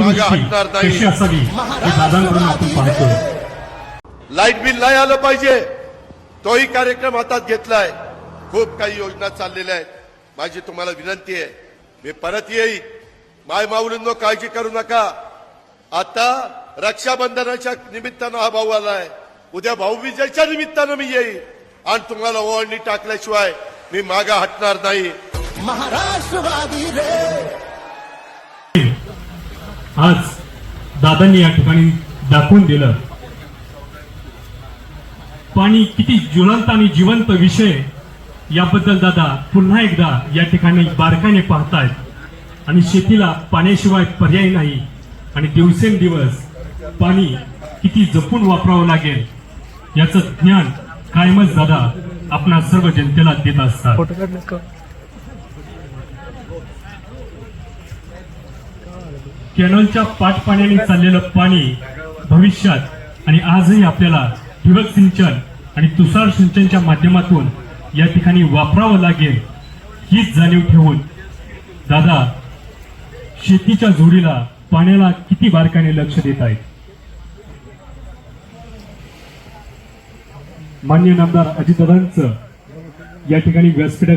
मागे हटणार कशी नाही असावी हे दादांकडून आपण पाहतो लाइट बिल नाही आलं पाहिजे. तोही कार्यक्रम हातात घेतलाय. खूप काही योजना चाललेल्या आहेत. माझी तुम्हाला विनंती आहे. मी परत येईल माय माऊलींनो काळजी करू नका. आता रक्षाबंधनाच्या निमित्तानं हा भाऊ आलाय. उद्या भाऊबीजेच्या निमित्तानं मी येईल आणि तुम्हाला ओवाळणी टाकल्याशिवाय मी मागा हटणार नाही. महाराष्ट्रवादी रे आज दादांनी या ठिकाणी दाखवून दिलं. पाणी किती ज्वलंत आणि जिवंत विषय याबद्दल दादा पुन्हा एकदा या ठिकाणी बारकाने पाहतायत. आणि शेतीला पाण्याशिवाय पर्याय नाही. आणि दिवसेंदिवस पाणी किती जपून वापरावं लागेल याचं ज्ञान कायमच दादा आपणा सर्व जनतेला देत असतात. कॅनॉलच्या पाठपाण्याने चाललेलं पाणी भविष्यात आणि आजही आपल्याला ठिबक सिंचन आणि तुषार सिंचनच्या माध्यमातून या ठिकाणी वापरावं लागेल हीच जाणीव ठेवून दादा शेतीच्या जोडीला पाण्याला किती बारकाने लक्ष देत आहेत? मान्य नामदार अजितदादांचं या ठिकाणी व्यासपीठात